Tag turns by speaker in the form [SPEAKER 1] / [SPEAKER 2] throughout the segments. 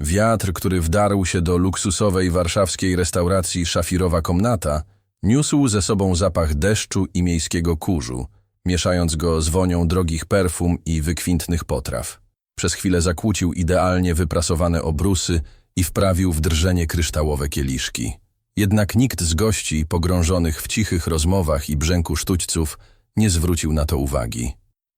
[SPEAKER 1] Wiatr, który wdarł się do luksusowej warszawskiej restauracji Szafirowa Komnata, niósł ze sobą zapach deszczu i miejskiego kurzu, mieszając go z wonią drogich perfum i wykwintnych potraw. Przez chwilę zakłócił idealnie wyprasowane obrusy i wprawił w drżenie kryształowe kieliszki. Jednak nikt z gości, pogrążonych w cichych rozmowach i brzęku sztućców, nie zwrócił na to uwagi.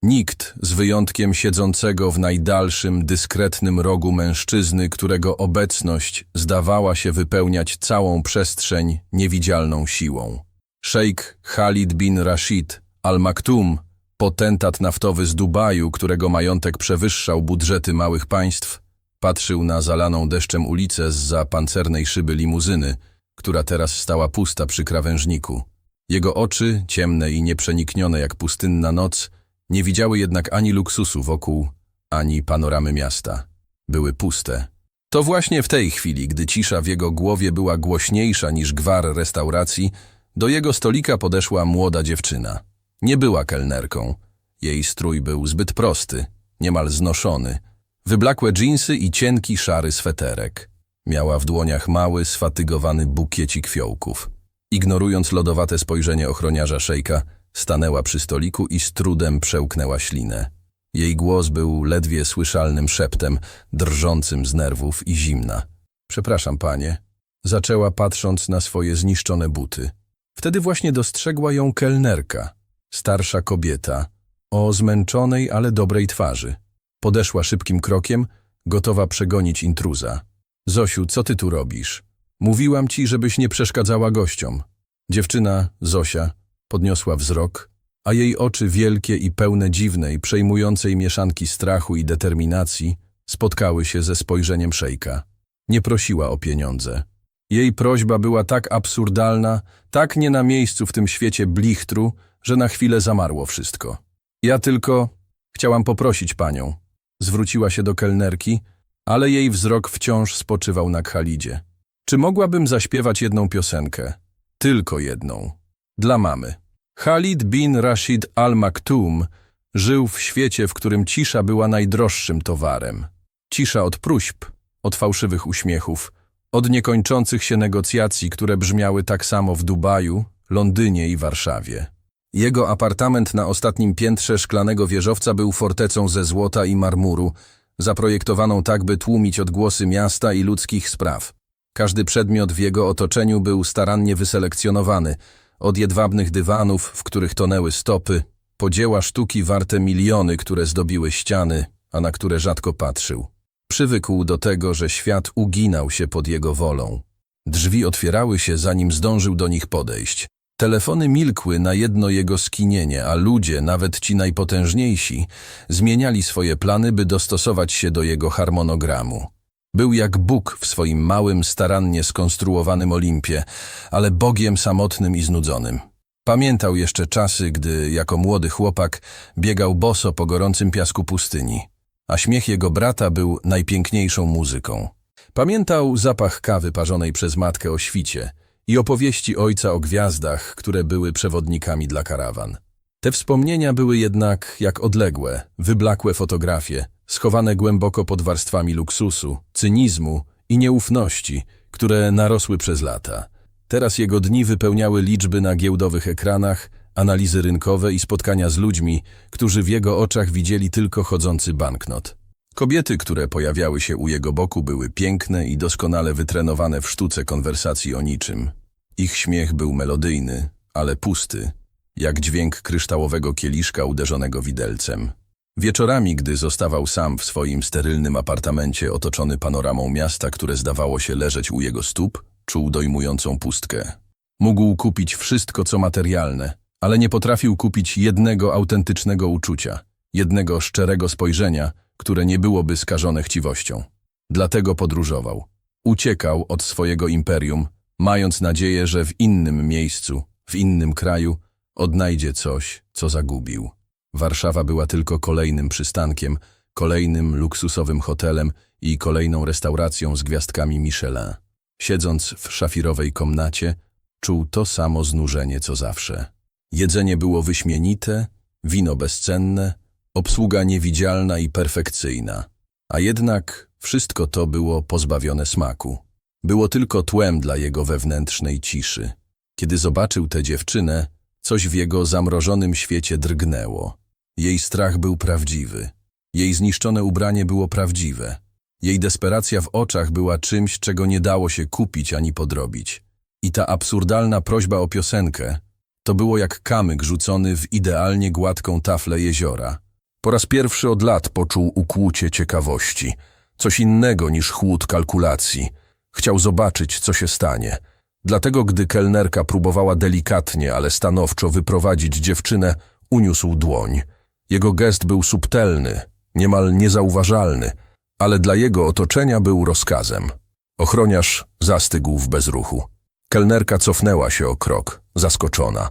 [SPEAKER 1] Nikt, z wyjątkiem siedzącego w najdalszym, dyskretnym rogu mężczyzny, którego obecność zdawała się wypełniać całą przestrzeń niewidzialną siłą. Szejk Khalid bin Rashid Al Maktum, potentat naftowy z Dubaju, którego majątek przewyższał budżety małych państw, patrzył na zalaną deszczem ulicę zza pancernej szyby limuzyny, która teraz stała pusta przy krawężniku. Jego oczy, ciemne i nieprzeniknione jak pustynna noc, nie widziały jednak ani luksusu wokół, ani panoramy miasta. Były puste. To właśnie w tej chwili, gdy cisza w jego głowie była głośniejsza niż gwar restauracji, do jego stolika podeszła młoda dziewczyna. Nie była kelnerką. Jej strój był zbyt prosty, niemal znoszony. Wyblakłe dżinsy i cienki, szary sweterek. Miała w dłoniach mały, sfatygowany bukiecik fiołków. Ignorując lodowate spojrzenie ochroniarza szejka, stanęła przy stoliku i z trudem przełknęła ślinę. Jej głos był ledwie słyszalnym szeptem, drżącym z nerwów i zimna. Przepraszam, panie. Zaczęła patrząc na swoje zniszczone buty. Wtedy właśnie dostrzegła ją kelnerka, starsza kobieta, o zmęczonej, ale dobrej twarzy. Podeszła szybkim krokiem, gotowa przegonić intruza. Zosiu, co ty tu robisz? Mówiłam ci, żebyś nie przeszkadzała gościom. Dziewczyna, Zosia, podniosła wzrok, a jej oczy wielkie i pełne dziwnej, przejmującej mieszanki strachu i determinacji spotkały się ze spojrzeniem szejka. Nie prosiła o pieniądze. Jej prośba była tak absurdalna, tak nie na miejscu w tym świecie blichtru, że na chwilę zamarło wszystko. Ja tylko chciałam poprosić panią. Zwróciła się do kelnerki, ale jej wzrok wciąż spoczywał na Khalidzie. Czy mogłabym zaśpiewać jedną piosenkę? Tylko jedną. Dla mamy. Khalid bin Rashid Al Maktum żył w świecie, w którym cisza była najdroższym towarem. Cisza od próśb, od fałszywych uśmiechów, od niekończących się negocjacji, które brzmiały tak samo w Dubaju, Londynie i Warszawie. Jego apartament na ostatnim piętrze szklanego wieżowca był fortecą ze złota i marmuru, zaprojektowaną tak, by tłumić odgłosy miasta i ludzkich spraw. Każdy przedmiot w jego otoczeniu był starannie wyselekcjonowany, od jedwabnych dywanów, w których tonęły stopy, po dzieła sztuki warte miliony, które zdobiły ściany, a na które rzadko patrzył. Przywykł do tego, że świat uginał się pod jego wolą. Drzwi otwierały się, zanim zdążył do nich podejść. Telefony milkły na jedno jego skinienie, a ludzie, nawet ci najpotężniejsi, zmieniali swoje plany, by dostosować się do jego harmonogramu. Był jak Bóg w swoim małym, starannie skonstruowanym Olimpie, ale Bogiem samotnym i znudzonym. Pamiętał jeszcze czasy, gdy jako młody chłopak biegał boso po gorącym piasku pustyni, a śmiech jego brata był najpiękniejszą muzyką. Pamiętał zapach kawy parzonej przez matkę o świcie i opowieści ojca o gwiazdach, które były przewodnikami dla karawan. Te wspomnienia były jednak jak odległe, wyblakłe fotografie, schowane głęboko pod warstwami luksusu, cynizmu i nieufności, które narosły przez lata. Teraz jego dni wypełniały liczby na giełdowych ekranach, analizy rynkowe i spotkania z ludźmi, którzy w jego oczach widzieli tylko chodzący banknot. Kobiety, które pojawiały się u jego boku, były piękne i doskonale wytrenowane w sztuce konwersacji o niczym. Ich śmiech był melodyjny, ale pusty, jak dźwięk kryształowego kieliszka uderzonego widelcem. Wieczorami, gdy zostawał sam w swoim sterylnym apartamencie otoczony panoramą miasta, które zdawało się leżeć u jego stóp, czuł dojmującą pustkę. Mógł kupić wszystko, co materialne, ale nie potrafił kupić jednego autentycznego uczucia, jednego szczerego spojrzenia, które nie byłoby skażone chciwością. Dlatego podróżował. Uciekał od swojego imperium, mając nadzieję, że w innym miejscu, w innym kraju odnajdzie coś, co zagubił. Warszawa była tylko kolejnym przystankiem, kolejnym luksusowym hotelem i kolejną restauracją z gwiazdkami Michelin. Siedząc w szafirowej komnacie, czuł to samo znużenie co zawsze. Jedzenie było wyśmienite, wino bezcenne, obsługa niewidzialna i perfekcyjna. A jednak Wszystko to było pozbawione smaku. Było tylko tłem dla jego wewnętrznej ciszy. Kiedy zobaczył tę dziewczynę, coś w jego zamrożonym świecie drgnęło. Jej strach był prawdziwy. Jej zniszczone ubranie było prawdziwe. Jej desperacja w oczach była czymś, czego nie dało się kupić ani podrobić. I ta absurdalna prośba o piosenkę to było jak kamyk rzucony w idealnie gładką taflę jeziora. Po raz pierwszy od lat poczuł ukłucie ciekawości. Coś innego niż chłód kalkulacji. Chciał zobaczyć, co się stanie. Dlatego, gdy kelnerka próbowała delikatnie, ale stanowczo wyprowadzić dziewczynę, uniósł dłoń. Jego gest był subtelny, niemal niezauważalny, ale dla jego otoczenia był rozkazem. Ochroniarz zastygł w bezruchu. Kelnerka cofnęła się o krok, zaskoczona.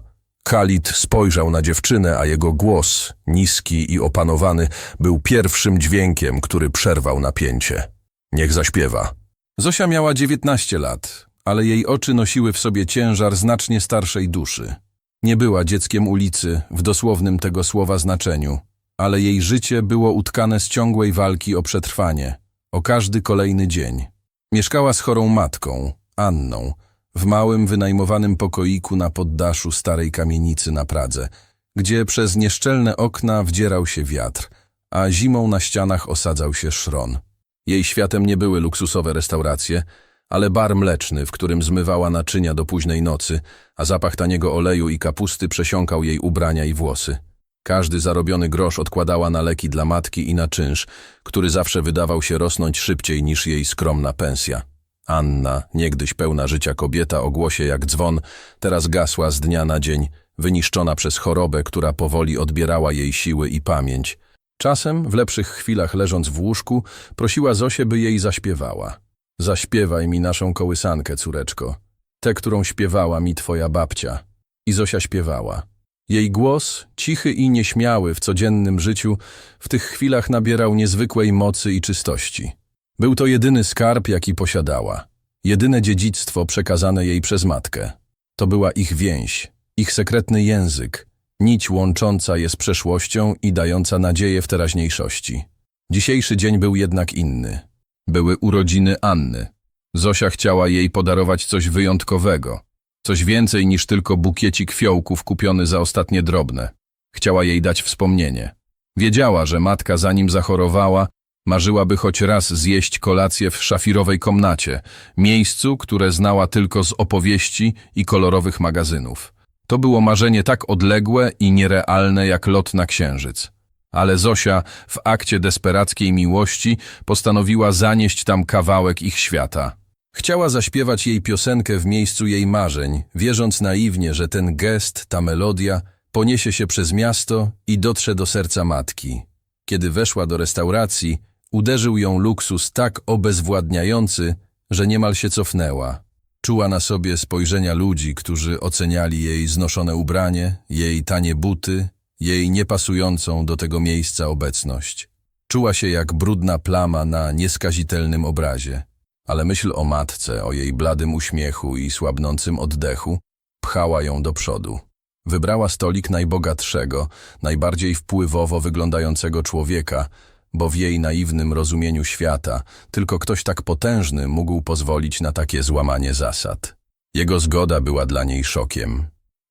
[SPEAKER 1] Khalid spojrzał na dziewczynę, a jego głos, niski i opanowany, był pierwszym dźwiękiem, który przerwał napięcie. Niech zaśpiewa. Zosia miała 19 lat, ale jej oczy nosiły w sobie ciężar znacznie starszej duszy. Nie była dzieckiem ulicy w dosłownym tego słowa znaczeniu, ale jej życie było utkane z ciągłej walki o przetrwanie, o każdy kolejny dzień. Mieszkała z chorą matką, Anną, w małym, wynajmowanym pokoiku na poddaszu starej kamienicy na Pradze, gdzie przez nieszczelne okna wdzierał się wiatr, a zimą na ścianach osadzał się szron. Jej światem nie były luksusowe restauracje, ale bar mleczny, w którym zmywała naczynia do późnej nocy, a zapach taniego oleju i kapusty przesiąkał jej ubrania i włosy. Każdy zarobiony grosz odkładała na leki dla matki i na czynsz, który zawsze wydawał się rosnąć szybciej niż jej skromna pensja. Anna, niegdyś pełna życia kobieta o głosie jak dzwon, teraz gasła z dnia na dzień, wyniszczona przez chorobę, która powoli odbierała jej siły i pamięć. Czasem, w lepszych chwilach leżąc w łóżku, prosiła Zosię, by jej zaśpiewała. Zaśpiewaj mi naszą kołysankę, córeczko, tę, którą śpiewała mi twoja babcia. I Zosia śpiewała. Jej głos, cichy i nieśmiały w codziennym życiu, w tych chwilach nabierał niezwykłej mocy i czystości. Był to jedyny skarb, jaki posiadała, jedyne dziedzictwo przekazane jej przez matkę. To była ich więź, ich sekretny język, nić łącząca je z przeszłością i dająca nadzieję w teraźniejszości. Dzisiejszy dzień był jednak inny. Były urodziny Anny. Zosia chciała jej podarować coś wyjątkowego, coś więcej niż tylko bukiecik fiołków kupiony za ostatnie drobne. Chciała jej dać wspomnienie. Wiedziała, że matka zanim zachorowała, marzyłaby choć raz zjeść kolację w szafirowej komnacie, miejscu, które znała tylko z opowieści i kolorowych magazynów. To było marzenie tak odległe i nierealne jak lot na księżyc. Ale Zosia w akcie desperackiej miłości postanowiła zanieść tam kawałek ich świata. Chciała zaśpiewać jej piosenkę w miejscu jej marzeń, wierząc naiwnie, że ten gest, ta melodia poniesie się przez miasto i dotrze do serca matki. Kiedy weszła do restauracji, uderzył ją luksus tak obezwładniający, że niemal się cofnęła. Czuła na sobie spojrzenia ludzi, którzy oceniali jej znoszone ubranie, jej tanie buty, jej niepasującą do tego miejsca obecność. Czuła się jak brudna plama na nieskazitelnym obrazie, ale myśl o matce, o jej bladym uśmiechu i słabnącym oddechu pchała ją do przodu. Wybrała stolik najbogatszego, najbardziej wpływowo wyglądającego człowieka, bo w jej naiwnym rozumieniu świata tylko ktoś tak potężny mógł pozwolić na takie złamanie zasad. Jego zgoda była dla niej szokiem.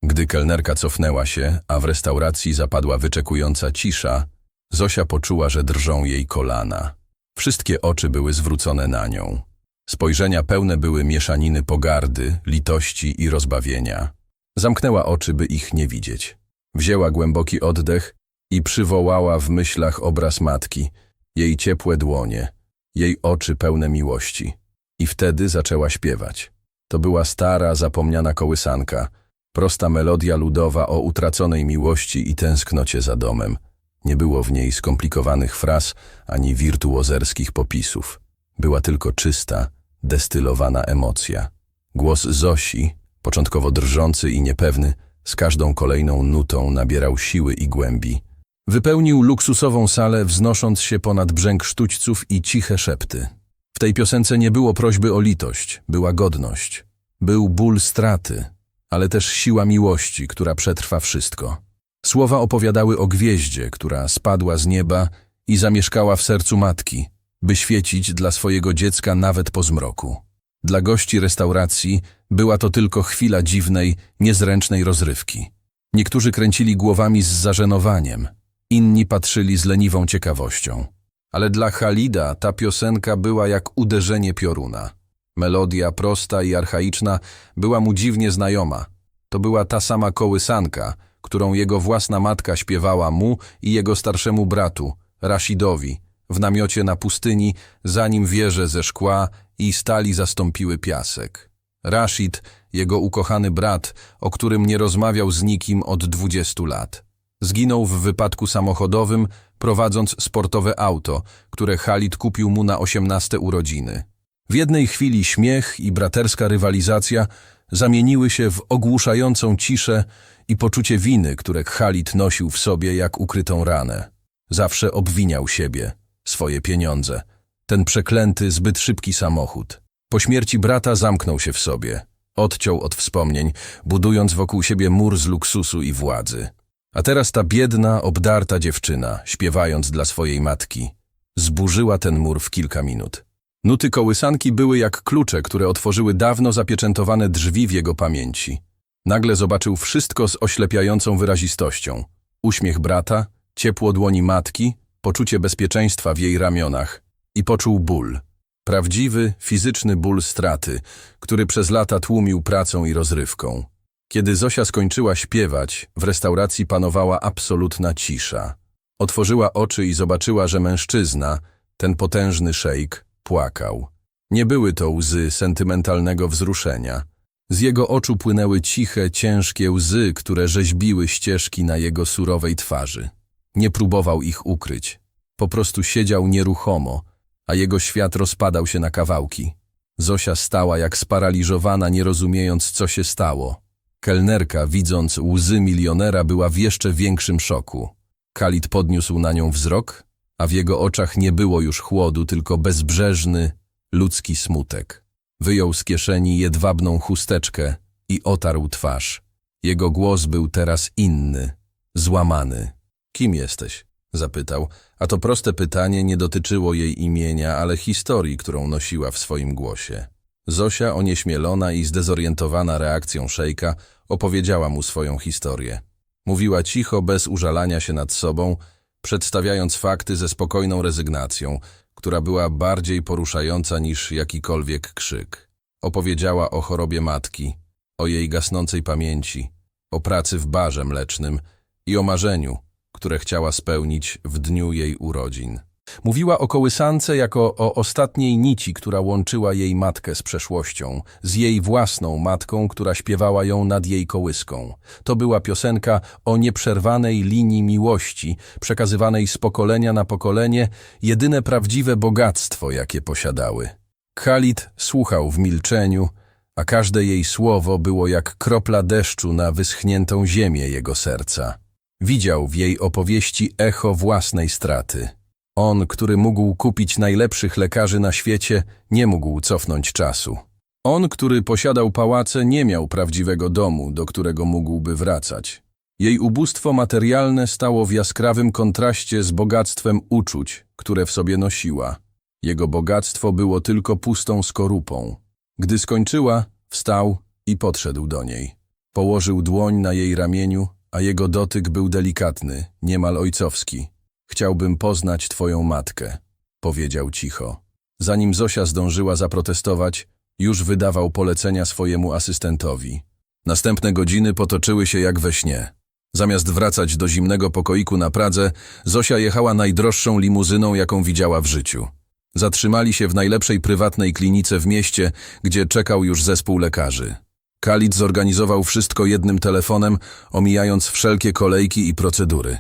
[SPEAKER 1] Gdy kelnerka cofnęła się, a w restauracji zapadła wyczekująca cisza, Zosia poczuła, że drżą jej kolana. Wszystkie oczy były zwrócone na nią. Spojrzenia pełne były mieszaniny pogardy, litości i rozbawienia. Zamknęła oczy, by ich nie widzieć. Wzięła głęboki oddech i przywołała w myślach obraz matki, jej ciepłe dłonie, jej oczy pełne miłości. I wtedy zaczęła śpiewać. To była stara, zapomniana kołysanka, prosta melodia ludowa o utraconej miłości i tęsknocie za domem. Nie było w niej skomplikowanych fraz ani wirtuozerskich popisów. Była tylko czysta, destylowana emocja. Głos Zosi, początkowo drżący i niepewny, z każdą kolejną nutą nabierał siły i głębi. Wypełnił luksusową salę, wznosząc się ponad brzęk sztućców i ciche szepty. W tej piosence nie było prośby o litość, była godność. Był ból straty, ale też siła miłości, która przetrwa wszystko. Słowa opowiadały o gwieździe, która spadła z nieba i zamieszkała w sercu matki, by świecić dla swojego dziecka nawet po zmroku. Dla gości restauracji była to tylko chwila dziwnej, niezręcznej rozrywki. Niektórzy kręcili głowami z zażenowaniem, inni patrzyli z leniwą ciekawością. Ale dla Halida ta piosenka była jak uderzenie pioruna. Melodia prosta i archaiczna była mu dziwnie znajoma. To była ta sama kołysanka, którą jego własna matka śpiewała mu i jego starszemu bratu, Rashidowi, w namiocie na pustyni, zanim wieże ze szkła i stali zastąpiły piasek. Rashid, jego ukochany brat, o którym nie rozmawiał z nikim od dwudziestu lat. Zginął w wypadku samochodowym, prowadząc sportowe auto, które Khalid kupił mu na osiemnaste urodziny. W jednej chwili śmiech i braterska rywalizacja zamieniły się w ogłuszającą ciszę i poczucie winy, które Khalid nosił w sobie jak ukrytą ranę. Zawsze obwiniał siebie, swoje pieniądze, ten przeklęty, zbyt szybki samochód. Po śmierci brata zamknął się w sobie, odciął od wspomnień, budując wokół siebie mur z luksusu i władzy. A teraz ta biedna, obdarta dziewczyna, śpiewając dla swojej matki, zburzyła ten mur w kilka minut. Nuty kołysanki były jak klucze, które otworzyły dawno zapieczętowane drzwi w jego pamięci. Nagle zobaczył wszystko z oślepiającą wyrazistością. Uśmiech brata, ciepło dłoni matki, poczucie bezpieczeństwa w jej ramionach i poczuł ból. Prawdziwy, fizyczny ból straty, który przez lata tłumił pracą i rozrywką. Kiedy Zosia skończyła śpiewać, w restauracji panowała absolutna cisza. Otworzyła oczy i zobaczyła, że mężczyzna, ten potężny szejk, płakał. Nie były to łzy sentymentalnego wzruszenia. Z jego oczu płynęły ciche, ciężkie łzy, które rzeźbiły ścieżki na jego surowej twarzy. Nie próbował ich ukryć. Po prostu siedział nieruchomo, a jego świat rozpadał się na kawałki. Zosia stała jak sparaliżowana, nie rozumiejąc, co się stało. Kelnerka, widząc łzy milionera, była w jeszcze większym szoku. Khalid podniósł na nią wzrok, a w jego oczach nie było już chłodu, tylko bezbrzeżny, ludzki smutek. Wyjął z kieszeni jedwabną chusteczkę i otarł twarz. Jego głos był teraz inny, złamany. Kim jesteś? zapytał, a to proste pytanie nie dotyczyło jej imienia, ale historii, którą nosiła w swoim głosie. Zosia, onieśmielona i zdezorientowana reakcją szejka, opowiedziała mu swoją historię. Mówiła cicho, bez użalania się nad sobą, przedstawiając fakty ze spokojną rezygnacją, która była bardziej poruszająca niż jakikolwiek krzyk. Opowiedziała o chorobie matki, o jej gasnącej pamięci, o pracy w barze mlecznym i o marzeniu, które chciała spełnić w dniu jej urodzin. Mówiła o kołysance jako o ostatniej nici, która łączyła jej matkę z przeszłością, z jej własną matką, która śpiewała ją nad jej kołyską. To była piosenka o nieprzerwanej linii miłości, przekazywanej z pokolenia na pokolenie, jedyne prawdziwe bogactwo, jakie posiadały. Khalid słuchał w milczeniu, a każde jej słowo było jak kropla deszczu na wyschniętą ziemię jego serca. Widział w jej opowieści echo własnej straty. On, który mógł kupić najlepszych lekarzy na świecie, nie mógł cofnąć czasu. On, który posiadał pałace, nie miał prawdziwego domu, do którego mógłby wracać. Jej ubóstwo materialne stało w jaskrawym kontraście z bogactwem uczuć, które w sobie nosiła. Jego bogactwo było tylko pustą skorupą. Gdy skończyła, wstał i podszedł do niej. Położył dłoń na jej ramieniu, a jego dotyk był delikatny, niemal ojcowski. Chciałbym poznać twoją matkę, powiedział cicho. Zanim Zosia zdążyła zaprotestować, już wydawał polecenia swojemu asystentowi. Następne godziny potoczyły się jak we śnie. Zamiast wracać do zimnego pokoiku na Pradze, Zosia jechała najdroższą limuzyną, jaką widziała w życiu. Zatrzymali się w najlepszej prywatnej klinice w mieście, gdzie czekał już zespół lekarzy. Khalid zorganizował wszystko jednym telefonem, omijając wszelkie kolejki i procedury.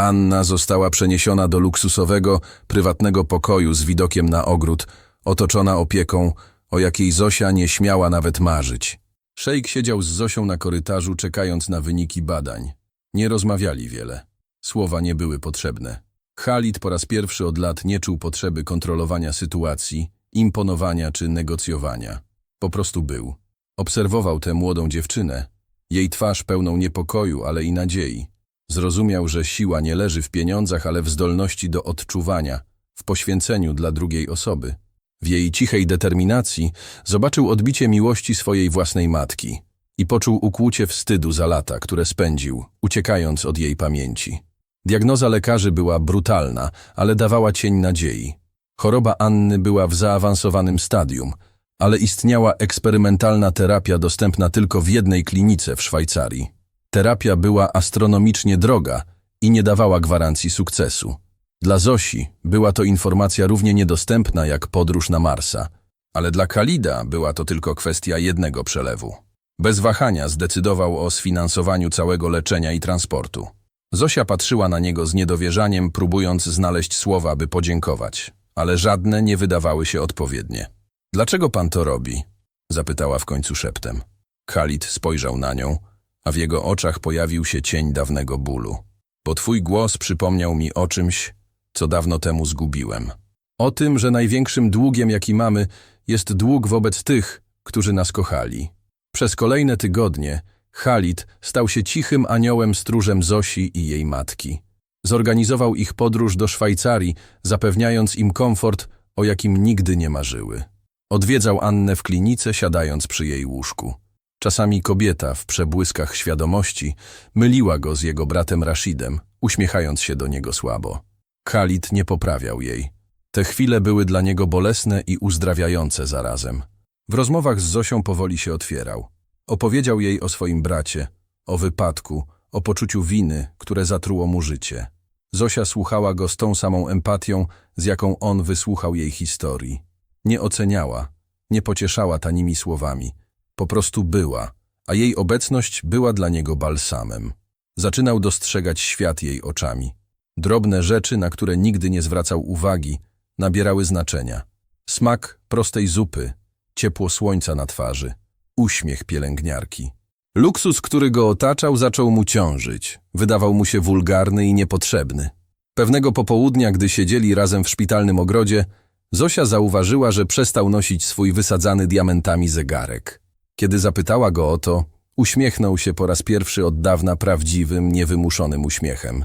[SPEAKER 1] Anna została przeniesiona do luksusowego, prywatnego pokoju z widokiem na ogród, otoczona opieką, o jakiej Zosia nie śmiała nawet marzyć. Szejk siedział z Zosią na korytarzu, czekając na wyniki badań. Nie rozmawiali wiele. Słowa nie były potrzebne. Khalid po raz pierwszy od lat nie czuł potrzeby kontrolowania sytuacji, imponowania czy negocjowania. Po prostu był. Obserwował tę młodą dziewczynę, jej twarz pełną niepokoju, ale i nadziei. Zrozumiał, że siła nie leży w pieniądzach, ale w zdolności do odczuwania, w poświęceniu dla drugiej osoby. W jej cichej determinacji zobaczył odbicie miłości swojej własnej matki i poczuł ukłucie wstydu za lata, które spędził, uciekając od jej pamięci. Diagnoza lekarzy była brutalna, ale dawała cień nadziei. Choroba Anny była w zaawansowanym stadium, ale istniała eksperymentalna terapia dostępna tylko w jednej klinice w Szwajcarii. Terapia była astronomicznie droga i nie dawała gwarancji sukcesu. Dla Zosi była to informacja równie niedostępna jak podróż na Marsa, ale dla Kalida była to tylko kwestia jednego przelewu. Bez wahania zdecydował o sfinansowaniu całego leczenia i transportu. Zosia patrzyła na niego z niedowierzaniem, próbując znaleźć słowa, by podziękować, ale żadne nie wydawały się odpowiednie. Dlaczego pan to robi? zapytała w końcu szeptem. Khalid spojrzał na nią, a w jego oczach pojawił się cień dawnego bólu. Bo twój głos przypomniał mi o czymś, co dawno temu zgubiłem. O tym, że największym długiem, jaki mamy, jest dług wobec tych, którzy nas kochali. Przez kolejne tygodnie Khalid stał się cichym aniołem stróżem Zosi i jej matki. Zorganizował ich podróż do Szwajcarii, zapewniając im komfort, o jakim nigdy nie marzyły. Odwiedzał Annę w klinice, siadając przy jej łóżku. Czasami kobieta w przebłyskach świadomości myliła go z jego bratem Rashidem, uśmiechając się do niego słabo. Khalid nie poprawiał jej. Te chwile były dla niego bolesne i uzdrawiające zarazem. W rozmowach z Zosią powoli się otwierał. Opowiedział jej o swoim bracie, o wypadku, o poczuciu winy, które zatruło mu życie. Zosia słuchała go z tą samą empatią, z jaką on wysłuchał jej historii. Nie oceniała, nie pocieszała tanimi słowami. Po prostu była, a jej obecność była dla niego balsamem. Zaczynał dostrzegać świat jej oczami. Drobne rzeczy, na które nigdy nie zwracał uwagi, nabierały znaczenia. Smak prostej zupy, ciepło słońca na twarzy, uśmiech pielęgniarki. Luksus, który go otaczał, zaczął mu ciążyć. Wydawał mu się wulgarny i niepotrzebny. Pewnego popołudnia, gdy siedzieli razem w szpitalnym ogrodzie, Zosia zauważyła, że przestał nosić swój wysadzany diamentami zegarek. Kiedy zapytała go o to, uśmiechnął się po raz pierwszy od dawna prawdziwym, niewymuszonym uśmiechem.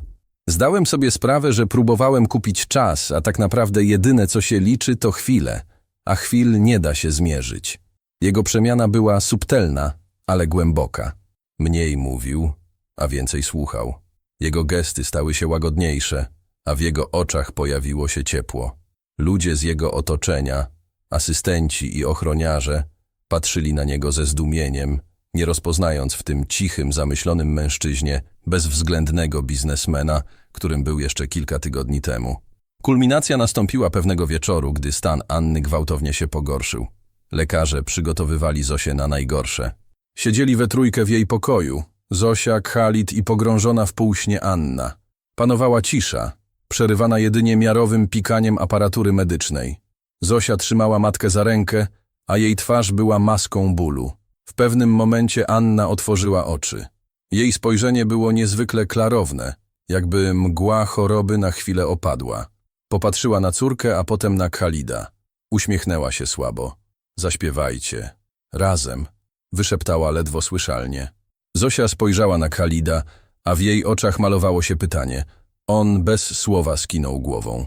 [SPEAKER 1] Zdałem sobie sprawę, że próbowałem kupić czas, a tak naprawdę jedyne, co się liczy, to chwile, a chwil nie da się zmierzyć. Jego przemiana była subtelna, ale głęboka. Mniej mówił, a więcej słuchał. Jego gesty stały się łagodniejsze, a w jego oczach pojawiło się ciepło. Ludzie z jego otoczenia, asystenci i ochroniarze, patrzyli na niego ze zdumieniem, nie rozpoznając w tym cichym, zamyślonym mężczyźnie bezwzględnego biznesmena, którym był jeszcze kilka tygodni temu. Kulminacja nastąpiła pewnego wieczoru, gdy stan Anny gwałtownie się pogorszył. Lekarze przygotowywali Zosię na najgorsze. Siedzieli we trójkę w jej pokoju. Zosia, Khalid i pogrążona w półśnie Anna. Panowała cisza, przerywana jedynie miarowym pikaniem aparatury medycznej. Zosia trzymała matkę za rękę, a jej twarz była maską bólu. W pewnym momencie Anna otworzyła oczy. Jej spojrzenie było niezwykle klarowne, jakby mgła choroby na chwilę opadła. Popatrzyła na córkę, a potem na Khalida. Uśmiechnęła się słabo. Zaśpiewajcie. Razem. Wyszeptała ledwo słyszalnie. Zosia spojrzała na Khalida, a w jej oczach malowało się pytanie. On bez słowa skinął głową.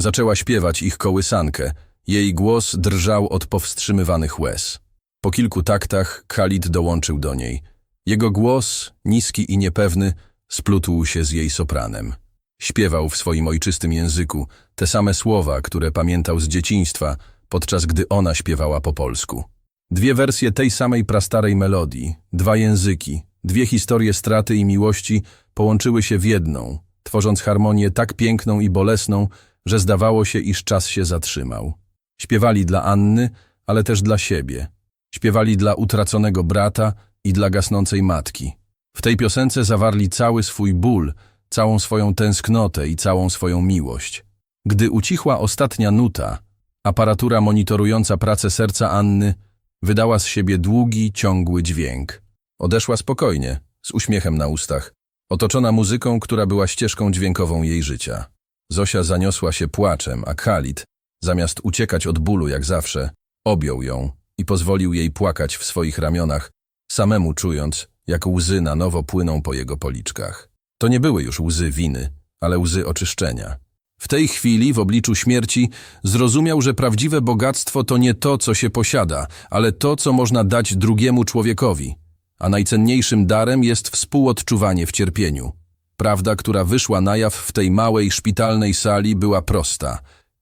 [SPEAKER 1] Zaczęła śpiewać ich kołysankę. Jej głos drżał od powstrzymywanych łez. Po kilku taktach Khalid dołączył do niej. Jego głos, niski i niepewny, splótł się z jej sopranem. Śpiewał w swoim ojczystym języku te same słowa, które pamiętał z dzieciństwa, podczas gdy ona śpiewała po polsku. Dwie wersje tej samej prastarej melodii, dwa języki, dwie historie straty i miłości połączyły się w jedną, tworząc harmonię tak piękną i bolesną, że zdawało się, iż czas się zatrzymał. Śpiewali dla Anny, ale też dla siebie. Śpiewali dla utraconego brata i dla gasnącej matki. W tej piosence zawarli cały swój ból, całą swoją tęsknotę i całą swoją miłość. Gdy ucichła ostatnia nuta, aparatura monitorująca pracę serca Anny wydała z siebie długi, ciągły dźwięk. Odeszła spokojnie, z uśmiechem na ustach, otoczona muzyką, która była ścieżką dźwiękową jej życia. Zosia zaniosła się płaczem, a Khalid, zamiast uciekać od bólu jak zawsze, objął ją i pozwolił jej płakać w swoich ramionach, samemu czując, jak łzy na nowo płyną po jego policzkach. To nie były już łzy winy, ale łzy oczyszczenia. W tej chwili, w obliczu śmierci, zrozumiał, że prawdziwe bogactwo to nie to, co się posiada, ale to, co można dać drugiemu człowiekowi. A najcenniejszym darem jest współodczuwanie w cierpieniu. Prawda, która wyszła na jaw w tej małej szpitalnej sali, była prosta.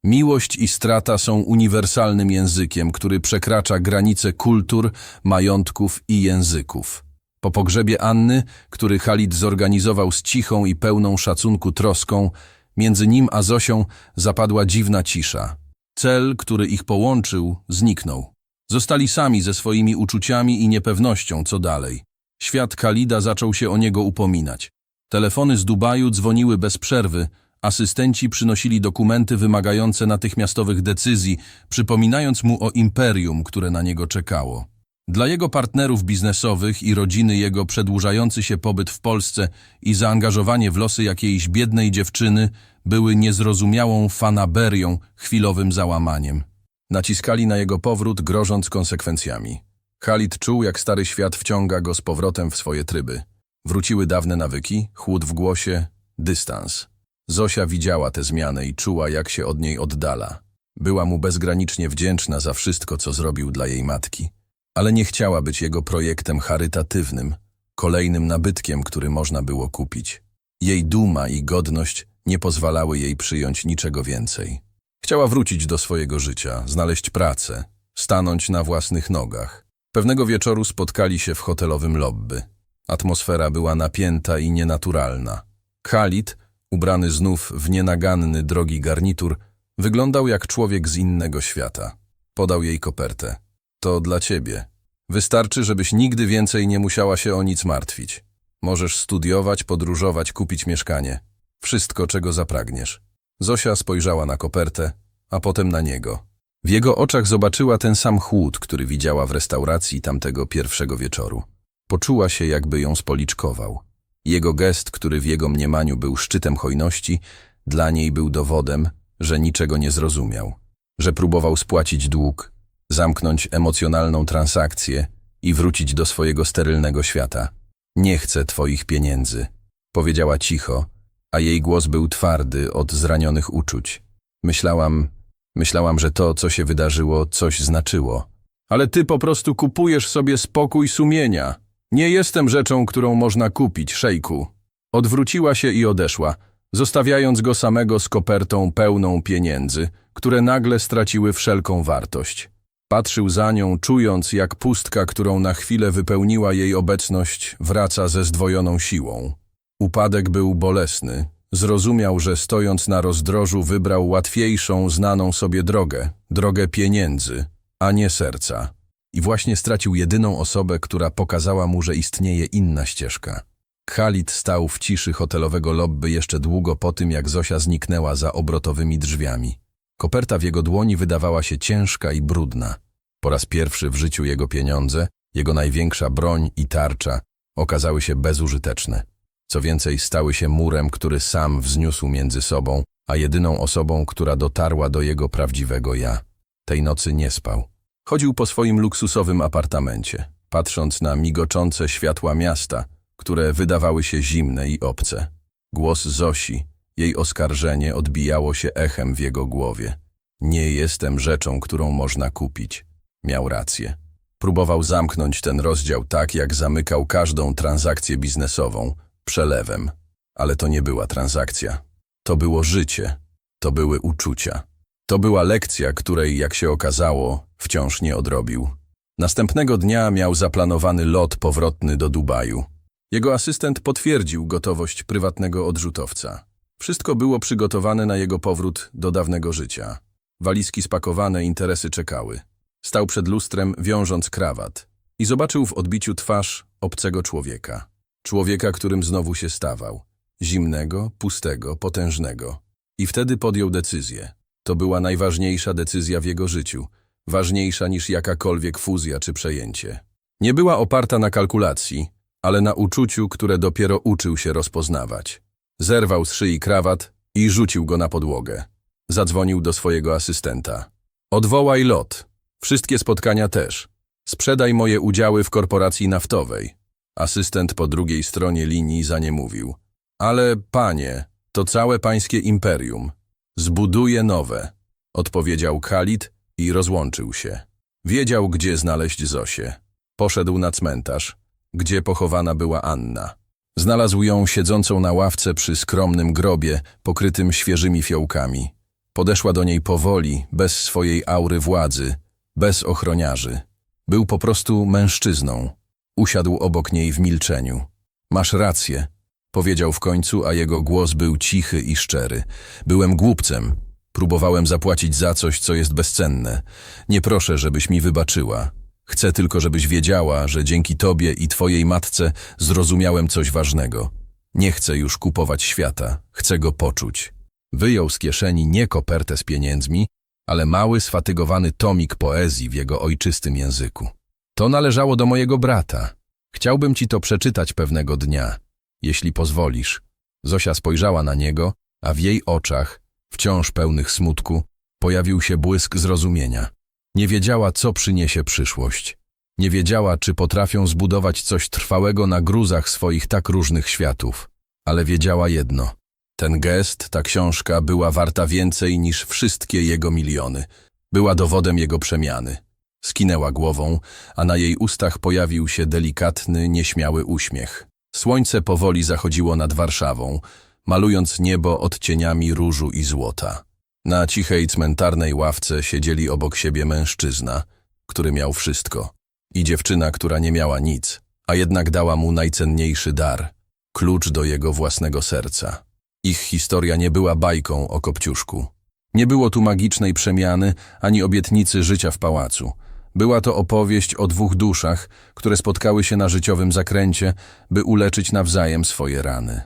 [SPEAKER 1] Miłość i strata są uniwersalnym językiem, który przekracza granice kultur, majątków i języków. Po pogrzebie Anny, który Halid zorganizował z cichą i pełną szacunku troską, między nim a Zosią zapadła dziwna cisza. Cel, który ich połączył, zniknął. Zostali sami ze swoimi uczuciami i niepewnością, co dalej. Świat Khalida zaczął się o niego upominać. Telefony z Dubaju dzwoniły bez przerwy, asystenci przynosili dokumenty wymagające natychmiastowych decyzji, przypominając mu o imperium, które na niego czekało. Dla jego partnerów biznesowych i rodziny jego przedłużający się pobyt w Polsce i zaangażowanie w losy jakiejś biednej dziewczyny były niezrozumiałą fanaberią, chwilowym załamaniem. Naciskali na jego powrót, grożąc konsekwencjami. Khalid czuł, jak stary świat wciąga go z powrotem w swoje tryby. Wróciły dawne nawyki, chłód w głosie, dystans. Zosia widziała tę zmianę i czuła, jak się od niej oddala. Była mu bezgranicznie wdzięczna za wszystko, co zrobił dla jej matki. Ale nie chciała być jego projektem charytatywnym, kolejnym nabytkiem, który można było kupić. Jej duma i godność nie pozwalały jej przyjąć niczego więcej. Chciała wrócić do swojego życia, znaleźć pracę, stanąć na własnych nogach. Pewnego wieczoru spotkali się w hotelowym lobby. Atmosfera była napięta i nienaturalna. Khalid, ubrany znów w nienaganny, drogi garnitur, wyglądał jak człowiek z innego świata. Podał jej kopertę. To dla ciebie. Wystarczy, żebyś nigdy więcej nie musiała się o nic martwić. Możesz studiować, podróżować, kupić mieszkanie. Wszystko, czego zapragniesz. Zosia spojrzała na kopertę, a potem na niego. W jego oczach zobaczyła ten sam chłód, który widziała w restauracji tamtego pierwszego wieczoru. Poczuła się, jakby ją spoliczkował. Jego gest, który w jego mniemaniu był szczytem hojności, dla niej był dowodem, że niczego nie zrozumiał. Że próbował spłacić dług, zamknąć emocjonalną transakcję i wrócić do swojego sterylnego świata. Nie chcę twoich pieniędzy, powiedziała cicho, a jej głos był twardy od zranionych uczuć. Myślałam, myślałam, że to, co się wydarzyło, coś znaczyło. Ale ty po prostu kupujesz sobie spokój sumienia. Nie jestem rzeczą, którą można kupić, szejku. Odwróciła się i odeszła, zostawiając go samego z kopertą pełną pieniędzy, które nagle straciły wszelką wartość. Patrzył za nią, czując, jak pustka, którą na chwilę wypełniła jej obecność, wraca ze zdwojoną siłą. Upadek był bolesny. Zrozumiał, że stojąc na rozdrożu wybrał łatwiejszą, znaną sobie drogę, drogę pieniędzy, a nie serca. I właśnie stracił jedyną osobę, która pokazała mu, że istnieje inna ścieżka. Khalid stał w ciszy hotelowego lobby jeszcze długo po tym, jak Zosia zniknęła za obrotowymi drzwiami. Koperta w jego dłoni wydawała się ciężka i brudna. Po raz pierwszy w życiu jego pieniądze, jego największa broń i tarcza okazały się bezużyteczne. Co więcej, stały się murem, który sam wzniósł między sobą, a jedyną osobą, która dotarła do jego prawdziwego ja. Tej nocy nie spał. Chodził po swoim luksusowym apartamencie, patrząc na migoczące światła miasta, które wydawały się zimne i obce. Głos Zosi, jej oskarżenie odbijało się echem w jego głowie. Nie jestem rzeczą, którą można kupić. Miał rację. Próbował zamknąć ten rozdział tak, jak zamykał każdą transakcję biznesową, przelewem. Ale to nie była transakcja. To było życie. To były uczucia. To była lekcja, której, jak się okazało, wciąż nie odrobił. Następnego dnia miał zaplanowany lot powrotny do Dubaju. Jego asystent potwierdził gotowość prywatnego odrzutowca. Wszystko było przygotowane na jego powrót do dawnego życia. Walizki spakowane, interesy czekały. Stał przed lustrem, wiążąc krawat i zobaczył w odbiciu twarz obcego człowieka. Człowieka, którym znowu się stawał. Zimnego, pustego, potężnego. I wtedy podjął decyzję. To była najważniejsza decyzja w jego życiu. Ważniejsza niż jakakolwiek fuzja czy przejęcie. Nie była oparta na kalkulacji, ale na uczuciu, które dopiero uczył się rozpoznawać. Zerwał z szyi krawat i rzucił go na podłogę. Zadzwonił do swojego asystenta. Odwołaj lot. Wszystkie spotkania też. Sprzedaj moje udziały w korporacji naftowej. Asystent po drugiej stronie linii za nie mówił. Ale, panie, to całe pańskie imperium. Zbuduję nowe, odpowiedział Khalid i rozłączył się. Wiedział, gdzie znaleźć Zosię. Poszedł na cmentarz, gdzie pochowana była Anna. Znalazł ją siedzącą na ławce przy skromnym grobie, pokrytym świeżymi fiołkami. Podeszła do niej powoli, bez swojej aury władzy, bez ochroniarzy. Był po prostu mężczyzną. Usiadł obok niej w milczeniu. Masz rację, powiedział w końcu, a jego głos był cichy i szczery. Byłem głupcem. Próbowałem zapłacić za coś, co jest bezcenne. Nie proszę, żebyś mi wybaczyła. Chcę tylko, żebyś wiedziała, że dzięki tobie i twojej matce zrozumiałem coś ważnego. Nie chcę już kupować świata, chcę go poczuć. Wyjął z kieszeni nie kopertę z pieniędzmi, ale mały, sfatygowany tomik poezji w jego ojczystym języku. To należało do mojego brata. Chciałbym ci to przeczytać pewnego dnia, jeśli pozwolisz. Zosia spojrzała na niego, a w jej oczach, wciąż pełnych smutku, pojawił się błysk zrozumienia. Nie wiedziała, co przyniesie przyszłość. Nie wiedziała, czy potrafią zbudować coś trwałego na gruzach swoich tak różnych światów. Ale wiedziała jedno. Ten gest, ta książka była warta więcej niż wszystkie jego miliony. Była dowodem jego przemiany. Skinęła głową, a na jej ustach pojawił się delikatny, nieśmiały uśmiech. Słońce powoli zachodziło nad Warszawą, malując niebo odcieniami różu i złota. Na cichej cmentarnej ławce siedzieli obok siebie mężczyzna, który miał wszystko, i dziewczyna, która nie miała nic, a jednak dała mu najcenniejszy dar klucz do jego własnego serca. Ich historia nie była bajką o Kopciuszku. Nie było tu magicznej przemiany ani obietnicy życia w pałacu. Była to opowieść o dwóch duszach, które spotkały się na życiowym zakręcie, by uleczyć nawzajem swoje rany.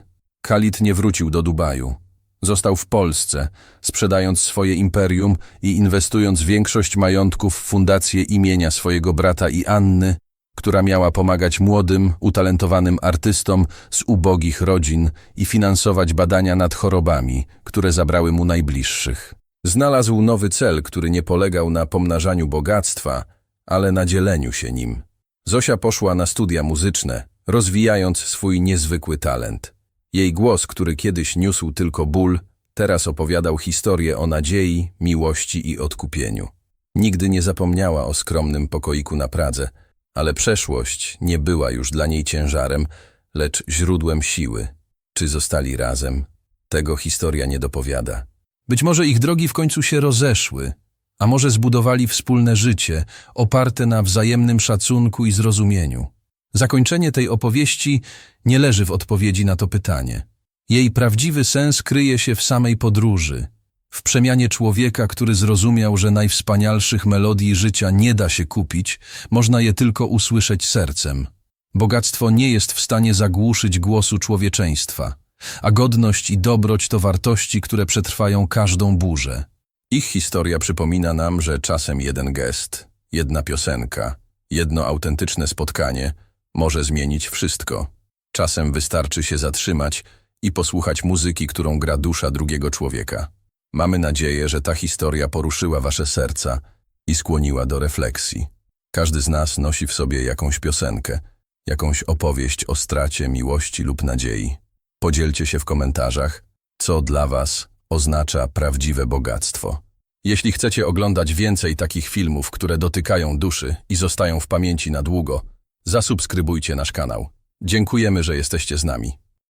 [SPEAKER 1] Khalid nie wrócił do Dubaju. Został w Polsce, sprzedając swoje imperium i inwestując większość majątków w fundację imienia swojego brata i Anny, która miała pomagać młodym, utalentowanym artystom z ubogich rodzin i finansować badania nad chorobami, które zabrały mu najbliższych. Znalazł nowy cel, który nie polegał na pomnażaniu bogactwa, ale na dzieleniu się nim. Zosia poszła na studia muzyczne, rozwijając swój niezwykły talent. Jej głos, który kiedyś niósł tylko ból, teraz opowiadał historię o nadziei, miłości i odkupieniu. Nigdy nie zapomniała o skromnym pokoiku na Pradze, ale przeszłość nie była już dla niej ciężarem, lecz źródłem siły. Czy zostali razem? Tego historia nie dopowiada. Być może ich drogi w końcu się rozeszły, a może zbudowali wspólne życie, oparte na wzajemnym szacunku i zrozumieniu. Zakończenie tej opowieści nie leży w odpowiedzi na to pytanie. Jej prawdziwy sens kryje się w samej podróży, w przemianie człowieka, który zrozumiał, że najwspanialszych melodii życia nie da się kupić, można je tylko usłyszeć sercem. Bogactwo nie jest w stanie zagłuszyć głosu człowieczeństwa, a godność i dobroć to wartości, które przetrwają każdą burzę. Ich historia przypomina nam, że czasem jeden gest, jedna piosenka, jedno autentyczne spotkanie może zmienić wszystko. Czasem wystarczy się zatrzymać i posłuchać muzyki, którą gra dusza drugiego człowieka. Mamy nadzieję, że ta historia poruszyła wasze serca i skłoniła do refleksji. Każdy z nas nosi w sobie jakąś piosenkę, jakąś opowieść o stracie, miłości lub nadziei. Podzielcie się w komentarzach, co dla was oznacza prawdziwe bogactwo. Jeśli chcecie oglądać więcej takich filmów, które dotykają duszy i zostają w pamięci na długo, zasubskrybujcie nasz kanał. Dziękujemy, że jesteście z nami.